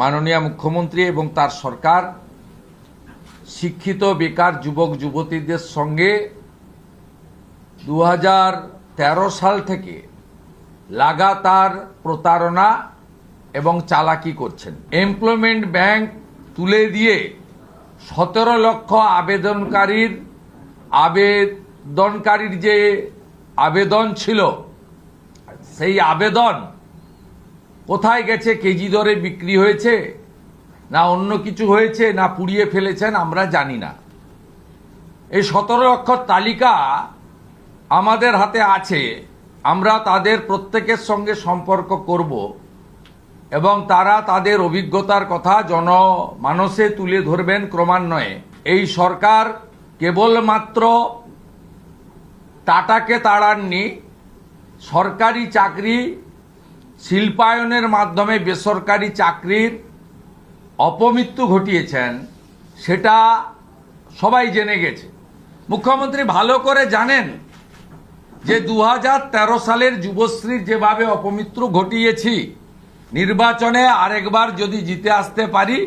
মাননীয় মুখ্যমন্ত্রী এবং তার সরকার, শিক্ষিত, বেকার যুবক, যুবতীদের সঙ্গে দু হাজার তেরো সাল থেকে লাগাতার প্রতারণা এবং চালাকি করছেন। এমপ্লয়মেন্ট ব্যাংক তুলে দিয়ে সতেরো লক্ষ আবেদনকারীর আবেদনকারীর যে আবেদন ছিল, সেই আবেদন কোথায় গেছে, কেজি দরে বিক্রি হয়েছে, না অন্য কিছু হয়েছে, না পুড়িয়ে ফেলেছেন, আমরা জানি না। এই সতেরো অক্ষর তালিকা আমাদের হাতে আছে, আমরা তাদের প্রত্যেকের সঙ্গে সম্পর্ক করব এবং তারা তাদের অভিজ্ঞতার কথা জনমানসে তুলে ধরবেন ক্রমান্বয়ে। এই সরকার কেবলমাত্র টাটাকে তাড়াননি, সরকারি চাকরি শিল্পায়নের মাধ্যমে বেসরকারি চাকরির অপমৃত্যু ঘটিয়েছেন, সেটা সবাই জেনে গেছে। মুখ্যমন্ত্রী ভালো করে জানেন যে দু হাজার তেরো সালের যুবশ্রীর যেভাবে অপমৃত্যু ঘটিয়েছি, নির্বাচনে আরেকবার যদি জিতে আসতে পারি,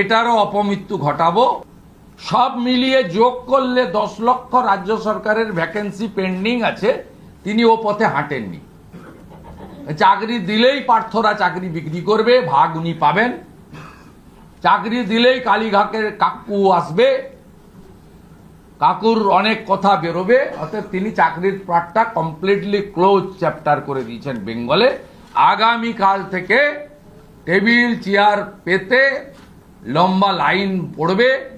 এটারও অপমৃত্যু ঘটাবো। সব মিলিয়ে যোগ করলে দশ লক্ষ রাজ্য সরকারের ভ্যাকেন্সি পেন্ডিং আছে, তিনি ও পথে হাঁটেননি। চাকরি দিলেই পার্থরা চাকরি বিক্রি করবে, ভাগ উনি পাবেন। চাকরি দিলেই কালীঘাটের কাকু আসবে। কাকুর অনেক কথা বেরোবে অর্থাৎ তিনি চাকরির পাঠটা কমপ্লিটলি ক্লোজ চ্যাপ্টার করে দিয়েছেন বেঙ্গলে। আগামী কাল থেকে টেবিল, চেয়ার পেতে লম্বা লাইন পড়বে।